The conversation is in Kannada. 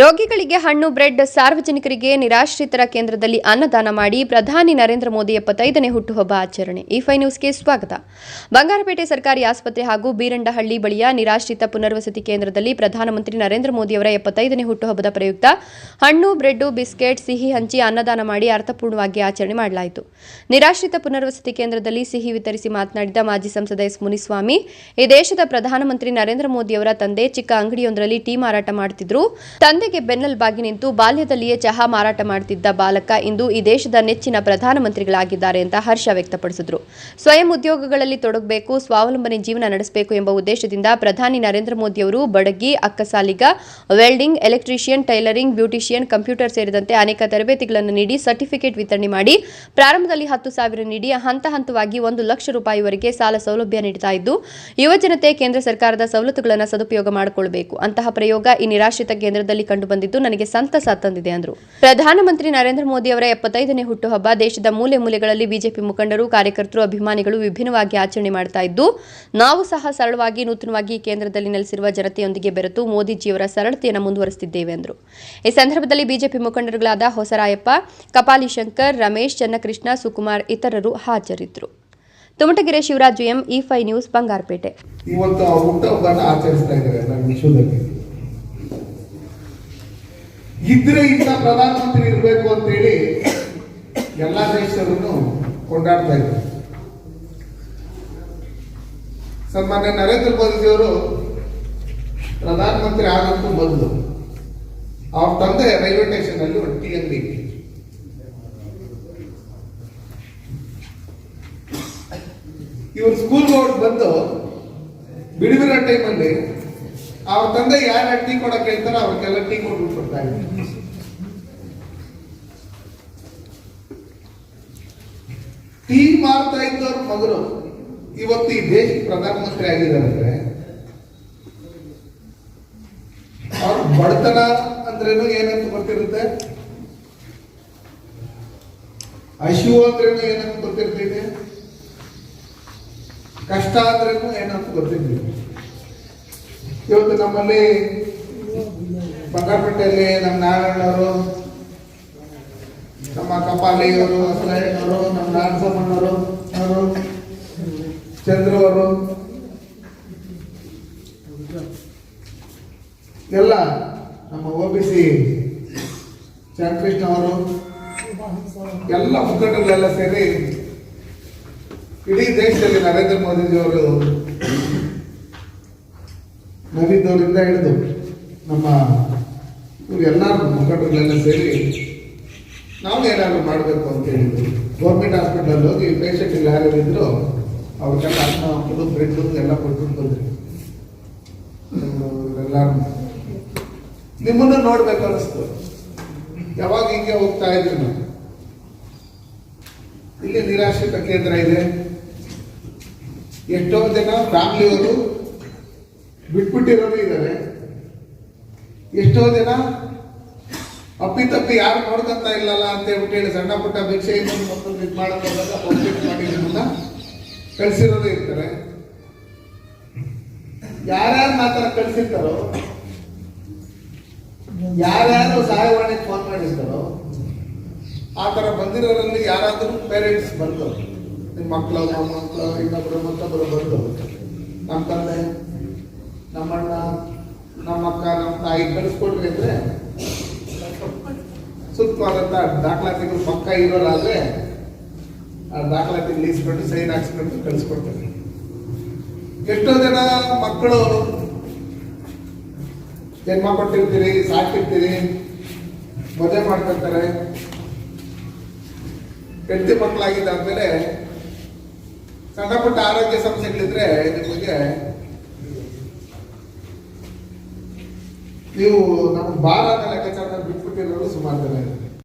ರೋಗಿಗಳಿಗೆ ಹಣ್ಣು, ಬ್ರೆಡ್ ಸಾರ್ವಜನಿಕರಿಗೆ ನಿರಾಶ್ರಿತರ ಕೇಂದ್ರದಲ್ಲಿ ಅನ್ನದಾನ ಮಾಡಿ ಪ್ರಧಾನಿ ನರೇಂದ್ರ ಮೋದಿ ಎಪ್ಪತ್ತೈದನೇ ಹುಟ್ಟುಹಬ್ಬ ಆಚರಣೆ. ಈ ಫೈ ನ್ಯೂಸ್ಗೆ ಸ್ವಾಗತ. ಬಂಗಾರಪೇಟೆ ಸರ್ಕಾರಿ ಆಸ್ಪತ್ರೆ ಹಾಗೂ ಬೀರಂಡಹಳ್ಳಿ ಬಳಿಯ ನಿರಾಶ್ರಿತ ಪುನರ್ವಸತಿ ಕೇಂದ್ರದಲ್ಲಿ ಪ್ರಧಾನಮಂತ್ರಿ ನರೇಂದ್ರ ಮೋದಿಯವರ ಎಪ್ಪತ್ತೈದನೇ ಹುಟ್ಟುಹಬ್ಬದ ಪ್ರಯುಕ್ತ ಹಣ್ಣು ಬ್ರೆಡ್ ಬಿಸ್ಕೆಟ್, ಸಿಹಿ ಹಂಚಿ ಅನ್ನದಾನ ಮಾಡಿ ಅರ್ಥಪೂರ್ಣವಾಗಿ ಆಚರಣೆ ಮಾಡಲಾಯಿತು. ನಿರಾಶ್ರಿತ ಪುನರ್ವಸತಿ ಕೇಂದ್ರದಲ್ಲಿ ಸಿಹಿ ವಿತರಿಸಿ ಮಾತನಾಡಿದ ಮಾಜಿ ಸಂಸದ ಎಸ್ ಮುನಿಸ್ವಾಮಿ, ಈ ದೇಶದ ಪ್ರಧಾನಮಂತ್ರಿ ನರೇಂದ್ರ ಮೋದಿಯವರ ತಂದೆ ಚಿಕ್ಕ ಅಂಗಡಿಯೊಂದರಲ್ಲಿ ಟೀ ಮಾರಾಟ ಮಾಡುತ್ತಿದ್ರು ತಂದೆಗೆ ಬೆನ್ನಲ್ಬಾಗಿ ನಿಂತು ಬಾಲ್ಯದಲ್ಲಿಯೇ ಚಹಾ ಮಾರಾಟ ಮಾಡುತ್ತಿದ್ದ ಬಾಲಕ ಇಂದು ಈ ದೇಶದ ನೆಚ್ಚಿನ ಪ್ರಧಾನಮಂತ್ರಿಗಳಾಗಿದ್ದಾರೆ ಅಂತ ಹರ್ಷ ವ್ಯಕ್ತಪಡಿಸಿದ್ರು. ಸ್ವಯಂ ಉದ್ಯೋಗಗಳಲ್ಲಿ ತೊಡಗಬೇಕು, ಸ್ವಾವಲಂಬನೆ ಜೀವನ ನಡೆಸಬೇಕು ಎಂಬ ಉದ್ದೇಶದಿಂದ ಪ್ರಧಾನಿ ನರೇಂದ್ರ ಮೋದಿ ಅವರು ಬಡಗಿ, ಅಕ್ಕಸಾಲಿಗ, welding, electrician, tailoring, beautician, computer ಸೇರಿದಂತೆ ಅನೇಕ ತರಬೇತಿಗಳನ್ನು ನೀಡಿ ಸರ್ಟಿಫಿಕೇಟ್ ವಿತರಣೆ ಮಾಡಿ ಪ್ರಾರಂಭದಲ್ಲಿ ಹತ್ತು ಸಾವಿರ ನೀಡಿ ಹಂತ ಹಂತವಾಗಿ ಒಂದು ಲಕ್ಷ ರೂಪಾಯಿವರೆಗೆ ಸಾಲ ಸೌಲಭ್ಯ ನೀಡುತ್ತಾ ಇದ್ದು ಯುವಜನತೆ ಕೇಂದ್ರ ಸರ್ಕಾರದ ಸವಲತ್ತುಗಳನ್ನು ಸದುಪಯೋಗ ಮಾಡಿಕೊಳ್ಳಬೇಕು ಅಂತಹ ಪ್ರಯೋಗ ಈ ನಿರಾಶ್ರಿತ ಕೇಂದ್ರದಲ್ಲಿ ಕಂಡುಬಂದಿದ್ದು ನನಗೆ ಸಂತಸ ತಂದಿದೆ ಅಂದರು. ಪ್ರಧಾನಮಂತ್ರಿ ನರೇಂದ್ರ ಮೋದಿ ಅವರ ಎಪ್ಪತ್ತೈದನೇ ಹುಟ್ಟುಹಬ್ಬ ದೇಶದ ಮೂಲೆ ಮೂಲೆಗಳಲ್ಲಿ ಬಿಜೆಪಿ ಮುಖಂಡರು, ಕಾರ್ಯಕರ್ತರು, ಅಭಿಮಾನಿಗಳು ವಿಭಿನ್ನವಾಗಿ ಆಚರಣೆ ಮಾಡ್ತಾ ಇದ್ದು, ನಾವು ಸಹ ಸರಳವಾಗಿ, ನೂತನವಾಗಿ ಕೇಂದ್ರದಲ್ಲಿ ನೆಲೆಸಿರುವ ಜನತೆಯೊಂದಿಗೆ ಬೆರೆತು ಮೋದಿಜಿಯವರ ಸರಳತೆಯನ್ನು ಮುಂದುವರೆಸಿದ್ದೇವೆ ಎಂದರು ಈ ಸಂದರ್ಭದಲ್ಲಿ ಬಿಜೆಪಿ ಮುಖಂಡರುಗಳಾದ ಹೊಸರಾಯಪ್ಪ, ಕಪಾಲಿ ಶಂಕರ್, ರಮೇಶ್, ಚನ್ನಕೃಷ್ಣ, ಸುಕುಮಾರ್ ಇತರರು ಹಾಜರಿದ್ದರು ತುಮಟಗೆರೆ ಶಿವರಾಜು ಎಂ, ಇ ಫೈ ನ್ಯೂಸ್, ಬಂಗಾರಪೇಟೆ ಇವತ್ತು ಆ ಹುಟ್ಟುಹಬ್ಬನ ಆಚರಿಸ್ತಾ ಇದ್ದಾರೆ ನಮ್ಮ ವಿಶ್ವದಲ್ಲಿ ಇದ್ರೆ ಇಂಥ ಪ್ರಧಾನಮಂತ್ರಿ ಇರಬೇಕು ಅಂತೇಳಿ ಎಲ್ಲ ದೇಶದಲ್ಲೂ ಕೊಂಡಾಡ್ತಾ ಇದ್ರು ಸನ್ಮಾನ್ಯ ನರೇಂದ್ರ ಮೋದಿಜಿಯವರು ಪ್ರಧಾನಮಂತ್ರಿ ಆಗೋಕ್ಕೂ ಮೊದಲು ಅವ್ರ ತಂದೆ ರೈಲ್ವೆ ಸ್ಟೇಷನ್ ಅಲ್ಲಿ ಒಂದು ಅಂಗಡಿ. ಇವ್ರು ಸ್ಕೂಲ್ ಹೋಗಿ ಬಂದು ಬಿಡುವಿನ ಟೈಮಲ್ಲಿ ಅವ್ರ ತಂದೆ ಯಾರ ಟೀ ಕೊಡಕ್ ಹೇಳ್ತಾರೋ ಅವ್ರಿಗೆಲ್ಲ ಟೀ ಕೊಟ್ಟು ಕೊಡ್ತಾ ಇದ್ರು ಟೀ ಮಾಡ್ತಾ ಇದ್ದವ್ರ ಮಗರು ಇವತ್ತು ಈ ದೇಶಕ್ಕೆ ಪ್ರಧಾನಮಂತ್ರಿ ಆಗಿದ್ದಾರೆ ಅಂದ್ರೆ, ಅವ್ರ ಬಡತನ ಅಂದ್ರೇನು ಏನಂತ ಗೊತ್ತಿರುತ್ತೆ? ಹಸಿವು ಅಂದ್ರೇನು ಏನಂತ ಗೊತ್ತಿರ್ತೈತೆ ಕಷ್ಟ ಅಂದ್ರೇನು ಏನಂತ ಗೊತ್ತಿರ್ಲಿಲ್ಲ ಇವತ್ತು ನಮ್ಮಲ್ಲಿ ಬಂಗಾರಪೇಟೆಯಲ್ಲಿ ನಮ್ಮ ನಾರಾಯಣವರು ನಮ್ಮ ಕಪಾಲಿಯವರು ಹಸಲಯ್ಯನವರು ನಮ್ಮ ನಾರಸಮ್ಮನವರು ಅವರು, ಚಂದ್ರವರು, ಎಲ್ಲ ನಮ್ಮ ಒ ಬಿ ಸಿ ಚಂದ್ರಕೃಷ್ಣ ಅವರು, ಎಲ್ಲ ಮುಖಂಡಗಳೆಲ್ಲ ಸೇರಿ ಇಡೀ ದೇಶದಲ್ಲಿ ನರೇಂದ್ರ ಮೋದಿಜಿ ಅವರು ನವೀದವರಿಂದ ಹಿಡಿದು ನಮ್ಮ ಎಲ್ಲರೂ ಮುಖಂಡರುಗಳೆಲ್ಲ ಸೇರಿ ನಾವು ಏನಾದರೂ ಮಾಡಬೇಕು ಅಂತ ಹೇಳಿದ್ರು. ಗೌರ್ಮೆಂಟ್ ಹಾಸ್ಪಿಟಲ್ ಹೋಗಿ ಪೇಷಂಟ್ ಯಾರು ಇದ್ರು ಅವ್ರಿಗೆಲ್ಲ ಅನ್ನ ಹಾಕೋದು ಬ್ರೆಡ್ ಎಲ್ಲ ಕೊಟ್ಬಿಟ್ಟು ಬಂದ್ರಿ. ಎಲ್ಲರೂ. ನಿಮ್ಮನ್ನು ನೋಡ್ಬೇಕು ಅನಿಸ್ತು. ಯಾವಾಗ ಹಿಂಗೆ ಹೋಗ್ತಾ ಇದ್ರಿ ನಾವು ಇಲ್ಲಿ ನಿರಾಶ್ರಿತ ಕೇಂದ್ರ ಇದೆ. ಎಷ್ಟೋ ಜನ ಫ್ಯಾಮಿಲಿಯವರು ಬಿಟ್ಬಿಟ್ಟಿರೋರು ಇದ್ದಾರೆ. ಎಷ್ಟೋ ಜನ ಅಪ್ಪಿತಪ್ಪಿ ಯಾರು ನೋಡ್ಕೊಂತ ಇಲ್ಲಲ್ಲ ಅಂತ ಹೇಳ್ಬಿಟ್ಟು ಹೇಳಿ ಸಣ್ಣ ಪುಟ್ಟ ಭಿಕ್ಷೆ ಮತ್ತೊಂದು ಇದು ಇರ್ತಾರೆ. ಯಾರ್ಯಾರು ಮಾತ್ರ ಕಳಿಸಿರ್ತಾರೋ, ಯಾರ್ಯಾರು ಸಹಾಯವಾಣಿ ಫೋನ್ ಮಾಡಿರ್ತಾರೋ, ಆ ಥರ ಬಂದಿರೋರಲ್ಲಿ ಯಾರಾದರೂ ಪೇರೆಂಟ್ಸ್ ಬಂದರು ನಿಮ್ಮ ಮಕ್ಕಳು ನಮ್ಮ ಮಕ್ಕಳು, ಇನ್ನೊಬ್ರು ಮತ್ತೊಬ್ಬರು ಬಂದು ನಮ್ಮ ತಂದೆ ನಮ್ಮಣ್ಣ ನಮ್ಮಕ್ಕ ನಮ್ಮ ತಾಯಿ ಕಳಿಸ್ಕೊಡ್ರಿ ಅಂದ್ರೆ ಸೂಕ್ತವಾದಂಥ ದಾಖಲಾತಿಗಳು ಪಕ್ಕ ಇರೋರಾದರೆ ಆ ದಾಖಲಾತಿ ಇಸ್ಕೊಂಡು ಸೈನ್ ಹಾಕ್ಸ್ಕೊಂಡು ಕಳಿಸ್ಕೊಡ್ತೀನಿ ಎಷ್ಟೋ ಜನ ಮಕ್ಕಳು ಜನ್ಮ ಕೊಟ್ಟಿರ್ತೀರಿ, ಸಾಕಿರ್ತೀರಿ, ಮದುವೆ ಮಾಡ್ಕೊಳ್ತಾರೆ. ಹೆಂಡತಿ ಮಕ್ಕಳಾಗಿದ್ದಾದ್ಮೇಲೆ ಸಣ್ಣ ಪುಟ್ಟ ಆರೋಗ್ಯ ಸಮಸ್ಯೆಗಳಿದ್ರೆ ನಿಮಗೆ ನೀವು ನಮ್ಗೆ ಭಾರತ ಲೆಕ್ಕಾಚಾರ ಬಿಟ್ಬಿಟ್ಟಿರೋರು ಸುಮಾರು ಜನ ಇದ್ದಾರೆ.